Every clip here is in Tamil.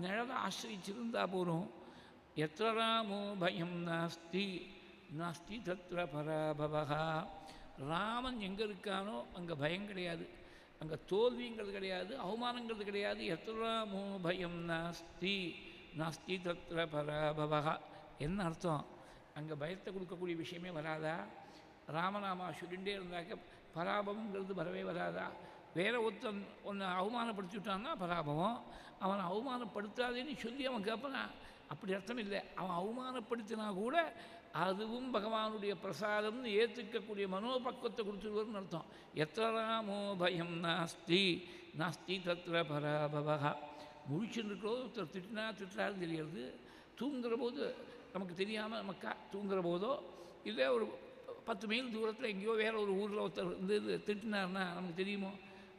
நிழலை ஆசிரிச்சிருந்தா போகிறோம் எத்திர பயம் நாஸ்தி நாஸ்தி தத்ர பராபவகா ராமன் எங்கே இருக்கானோ அங்கே பயம் கிடையாது அங்கே தோல்விங்கிறது கிடையாது அவமானங்கிறது கிடையாது எத்திர பயம் நாஸ்தி நாஸ்தி தத்ர பராபவகா என்ன அர்த்தம் அங்கே பயத்தை கொடுக்கக்கூடிய விஷயமே வராதா ராமநாமா சுருண்டே இருந்தாக்க பராபவங்கிறது வரவே வராதா வேற ஒருத்தன் ஒன்று அவமானப்படுத்திவிட்டான்னா பராபவம். அவனை அவமானப்படுத்தாதேன்னு சொல்லி அவன் கேட்பனா? அப்படி அர்த்தம் இல்லை. அவன் அவமானப்படுத்தினா கூட அதுவும் பகவானுடைய பிரசாதம்னு ஏற்றுக்கக்கூடிய மனோபக்குவத்தை கொடுத்துருவார்னு அர்த்தம். எத்திர ராமோ பயம் நாஸ்தி நாஸ்தி தத்ர பராபவகா முழிச்சுன்னு இருக்கிறோம் ஒருத்தர் திட்டினா திட்டுறாருன்னு தெரியாது. தூங்குற போது நமக்கு தெரியாமல் நம்ம கா தூங்குற போதோ இல்லை ஒரு பத்து மைல் தூரத்தில் எங்கேயோ வேற ஒரு ஊரில் ஒருத்தர் வந்து திட்டினார்னா நமக்கு தெரியுமோ?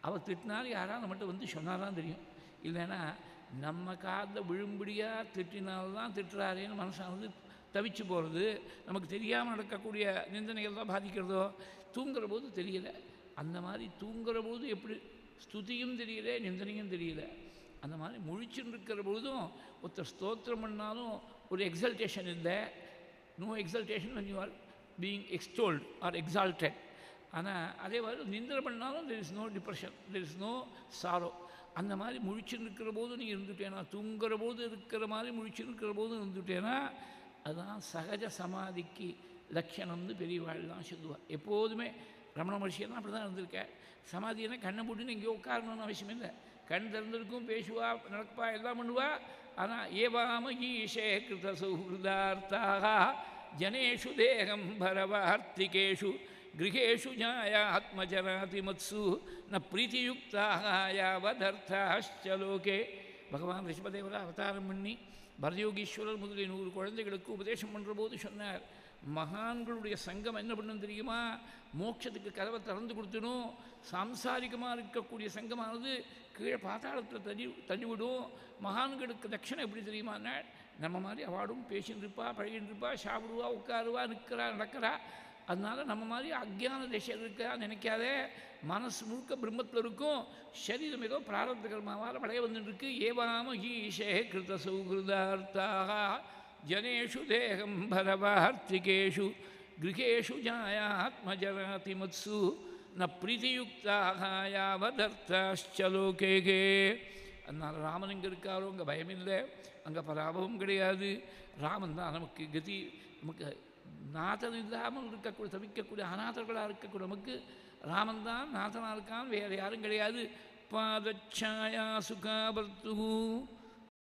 அவள் திட்டினார் யாராவது மட்டும் வந்து சொன்னாதான் தெரியும். இல்லைன்னா நம்ம காதில் விழும்படியாக திட்டினால்தான் திட்டுறாரேன்னு வந்து தவிச்சு போகிறது நமக்கு தெரியாமல் நடக்கக்கூடிய நிந்தனைகள் தான் பாதிக்கிறதோ தூங்குற போது தெரியல. அந்த மாதிரி தூங்குற போது எப்படி ஸ்துதியும் தெரியல நிந்தனையும் தெரியல. அந்த மாதிரி முழிச்சுன்னு இருக்கிற பொழுதும் ஒருத்தர் ஸ்தோத்திரம் பண்ணாலும் ஒரு எக்ஸல்டேஷன் இல்லை. No exaltation when you are being extolled or exalted. ஆனால் அதே மாதிரி நிந்திர பண்ணாலும் there is no depression there is no sorrow அந்த மாதிரி முழிச்சுன்னு இருக்கிற போது நீ இருந்துட்டேனா தூங்குற போது இருக்கிற மாதிரி முழிச்சுன்னு இருக்கிற போது இருந்துட்டேனா அதுதான் சகஜ சமாதிக்கு லட்சணம்னு பெரியவாழ்லாம் சொல்லுவாள் எப்போதுமே ரமண மகிழ்ச்சியெல்லாம் அப்படி தான் இருந்திருக்கேன் சமாதினா கண்ணை போட்டுன்னு எங்கேயோ உட்காரணும்னு அவசியம் இல்லை. கண் திறந்திருக்கும் பேசுவா நடப்பா எல்லாம் பண்ணுவா. ஆனால் ஏவாம ஈஷே கிருத சௌஹிருதார்த்தாக ஜனேஷு தேகம் பரவார்த்திகேஷு. கிரகேஷு ஞாயாத்மஜராதிமத்சு ந பிரீத்தியுக்தாக யாவதர்த்தாச்ச லோகே பகவான் ரிஷபதேவரா அவதாரம் பண்ணி பரதயோகீஸ்வரர் முதலிய நூறு குழந்தைகளுக்கு உபதேசம் பண்ணுற போது சொன்னார் மகான்களுடைய சங்கம் என்ன பண்ணும் தெரியுமா? மோட்சத்துக்கு கதவை திறந்து கொடுத்துடும். சாம்சாரிகமாக இருக்கக்கூடிய சங்கமானது கீழே பாதாளத்தில் தள்ளி தள்ளிவிடும். மகான்களுக்கு தட்சணை எப்படி தெரியுமானால் நம்ம மாதிரி அவாடும் பேசின்னு இருப்பா பழகின்னு இருப்பா சாப்பிடுவா உட்காருவா நிற்கிறா நடக்கிறா அதனால் நம்ம மாதிரி அக்ஞான திசையில் இருக்கா நினைக்காதே. மனசு முழுக்க பிரம்மத்தில் இருக்கும். சரீரம் ஏதோ பிராரப்த கர்மாவால் பழைய வந்துட்டு இருக்கு ஏவாம ஈஷே கிருத சௌகிருதார்த்தாக ஜனேஷு தேகம் பரவார்த்திகேஷு கிரகேஷு ஜாயாத்மஜராதிமத்சு ந பிரீதியுக்தாக யாவதர்த்தாச்சலோகேகே அதனால் ராமன் இங்கே இருக்காரோ அங்கே பயமில்லை. அங்கே பராபவம் கிடையாது. ராமன் தான் நமக்கு கதி நமக்கு நாதன் இல்லாமல் இருக்கக்கூடிய தவிக்கக்கூடிய அநாதர்களாக இருக்கக்கூடிய நமக்கு ராமன் தான் நாதனாக இருக்கான் வேறு யாரும் கிடையாது. பாதச்சாயா சுகாபர்த்து